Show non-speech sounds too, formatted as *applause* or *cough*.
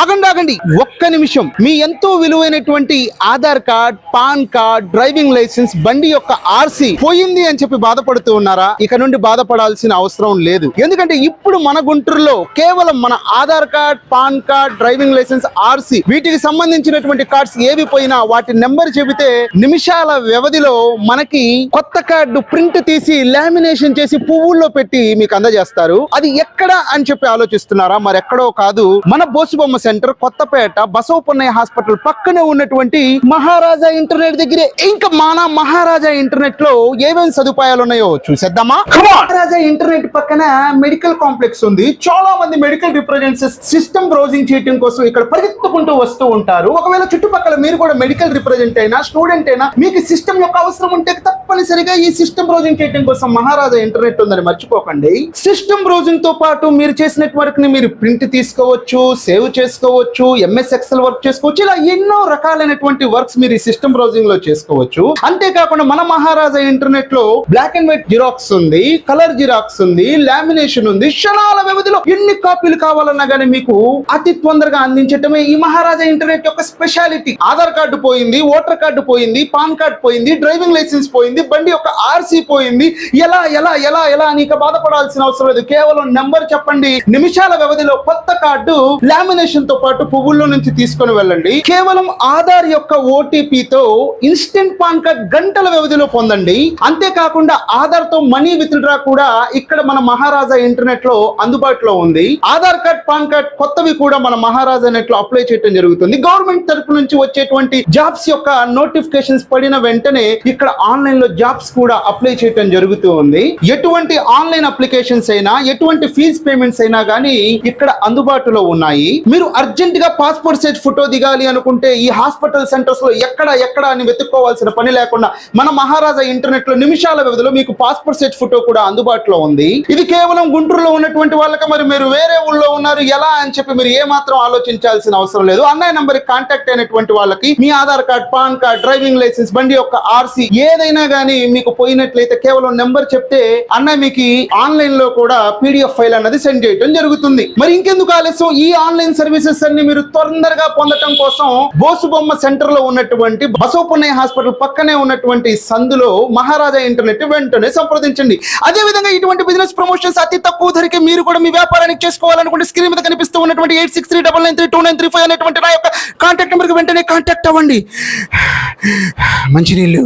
ఆగండి ఆగండి. ఒక్క నిమిషం. మీ ఎంతో విలువైనటువంటి Aadhaar card PAN card driving licence బండి యొక్క ఆర్సీ పోయింది అని చెప్పి బాధపడుతూ ఉన్నారా? ఇక నుండి బాధపడాల్సిన అవసరం లేదు. ఎందుకంటే ఇప్పుడు మన గుంటూరులో కేవలం మన Aadhaar card PAN card driving licence RC వీటికి సంబంధించినటువంటి కార్డ్స్ ఏవి పోయినా వాటి నెంబర్ చెబితే నిమిషాల వ్యవధిలో మనకి కొత్త కార్డు ప్రింట్ తీసి లామినేషన్ చేసి పువ్వుల్లో పెట్టి మీకు అందజేస్తారు. అది ఎక్కడ అని చెప్పి ఆలోచిస్తున్నారా? మరి ఎక్కడో కాదు. మన బోసుబొమ్మ సెంటర్ కొత్తపేట బసవపున్నయ్య హాస్పిటల్ పక్కనే ఉన్నటువంటి మహారాజా ఇంటర్నెట్ దగ్గరే. ఇంకా మన మహారాజా ఇంటర్నెట్లో ఏమేమి సదుపాయాలు ఉన్నాయో చూసేద్దామా? మహారాజా ఇంటర్నెట్ పక్కన మెడికల్ కాంప్లెక్స్ ఉంది. చాలా మంది మెడికల్ రిప్రజెంటేటివ్స్ సిస్టమ్ బ్రౌజింగ్ చేయడం కోసం ఇక్కడ పరిగెత్తుకుంటూ వస్తూ ఉంటారు. ఒకవేళ చుట్టుపక్కల మీరు కూడా మెడికల్ రిప్రజెంట్ అయినా స్టూడెంట్ అయినా మీకు సిస్టమ్ యొక్క అవసరం ఉంటే తప్పనిసరిగా ఈ సిస్టమ్ బ్రౌజింగ్ చేయడం కోసం మహారాజా ఇంటర్నెట్ ఉందని మర్చిపోకండి. సిస్టమ్ బ్రౌజింగ్తో పాటు మీరు చేసిన వర్క్ని మీరు ప్రింట్ తీసుకోవచ్చు సేవ్ చేసుకోవచ్చు ఎంఎస్ ఎక్సెల్ వర్క్ చేసుకోవచ్చు ఇలా ఎన్నో రకాలైనటువంటి వర్క్స్ మీరు ఈ సిస్టమ్ బ్రౌజింగ్లో చేసుకోవచ్చు. అంతేకాకుండా మన మహారాజా ఇంటర్నెట్లో బ్లాక్ అండ్ వైట్ జిరాక్స్ ఉంది కలర్ జిరాక్స్ ఉంది లామినేషన్ ఉంది క్షణాల వ్యవధిలో ఎన్ని కాపీలు కావాలన్నా గానీ మీకు అతి తొందరగా అందించటమే ఈ మహారాజా ఇంటర్నెట్ యొక్క స్పెషాలిటీ ఆధార్ కార్డు పోయింది ఓటర్ కార్డు పోయింది పాన్ కార్డు పోయింది డ్రైవింగ్ లైసెన్స్ పోయింది బండి యొక్క ఆర్సీ పోయింది. ఎలా ఎలా ఎలా ఎలా అని ఇక బాధపడాల్సిన అవసరం లేదు. కేవలం నెంబర్ చెప్పండి. నిమిషాల వ్యవధిలో కొత్త కార్డు లామినేషన్ తో పాటు పువ్వుల్లో నుంచి తీసుకొని వెళ్ళండి. కేవలం ఆధార్ యొక్క ఓటీపీతో ఇన్స్టెంట్ పాన్ కార్డ్ గంటల వ్యవధిలో పొందండి. అంతేకాకుండా ఆధార్తో మనీ విత్డ్రా కూడా ఇక్కడ మన మహారాజా ఇంటర్నెట్లో అందుబాటులో ఉంది. ఆధార్ కార్డ్ పాన్ కార్డ్ కొత్తవి కూడా మన మహారాజా నెట్లో అప్లై చేయడం జరుగుతుంది. గవర్నమెంట్ తరపు నుంచి వచ్చేటువంటి జాబ్స్ యొక్క నోటిఫికేషన్స్ పడిన వెంటనే ఇక్కడ ఆన్లైన్లో జాబ్స్ కూడా అప్లై చేయడం జరుగుతూ ఉంది. ఎటువంటి ఆన్లైన్ అప్లికేషన్స్ అయినా ఎటువంటి ఫీజ్ పేమెంట్స్ అయినా గానీ ఇక్కడ అందుబాటులో ఉన్నాయి. మీరు అర్జెంటుగా పాస్పోర్ట్ సైజ్ ఫోటో దిగాలి అనుకుంటే ఈ హాస్పిటల్ సెంటర్స్లో ఎక్కడ ఎక్కడ అని వెతుక్కోవాల్సిన పని లేకుండా మన మహారాజా ఇంటర్నెట్లో నిమిషాల వ్యవధిలో మీకు పాస్పోర్ట్ సైజ్ ఫోటో కూడా అందుబాటులో ఉంది. ఇది కేవలం గుంటూరులో ఉన్నటువంటి వాళ్ళకి మరి మీరు వేరే ఊళ్ళో ఉన్నారు ఎలా అని చెప్పి మీరు ఏమాత్రం ఆలోచించాల్సిన అవసరం లేదు. అన్నయ్య నంబర్ కాంటాక్ట్ అయినటువంటి వాళ్ళకి మీ Aadhaar card PAN card driving licence బండి యొక్క ఆర్సీ ఏదైనా కానీ మీకు పోయినట్లయితే కేవలం నెంబర్ చెప్తే అన్నయ్య మీకు ఆన్లైన్లో కూడా పీడిఎఫ్ ఫైల్ అన్నది సెండ్ చేయడం జరుగుతుంది. మరి ఇంకెందుకు ఆలస్యం? ఈ ఆన్లైన్ సర్వీస్ సర్వీసెస్ అన్ని మీరు తొందరగా పొందటం కోసం బోసుబొమ్మ సెంటర్లో ఉన్నటువంటి బసవపున్నయ్య హాస్పిటల్ పక్కనే ఉన్నటువంటి సందులో మహారాజా ఇంటర్నెట్ వెంటనే సంప్రదించండి. అదే విధంగా ఇటువంటి బిజినెస్ ప్రమోషన్స్ అతి తక్కువ ధరకే మీరు కూడా మీ వ్యాపారానికి చేసుకోవాలనుకుంటే స్క్రీన్ మీద కనిపిస్తూ ఉన్నటువంటి eight six three double nine three two nine three five అనేటువంటి నా యొక్క కాంటాక్ట్ నెంబర్కి వెంటనే కాంటాక్ట్ అవ్వండి. *sighs* మంచినీళ్ళు.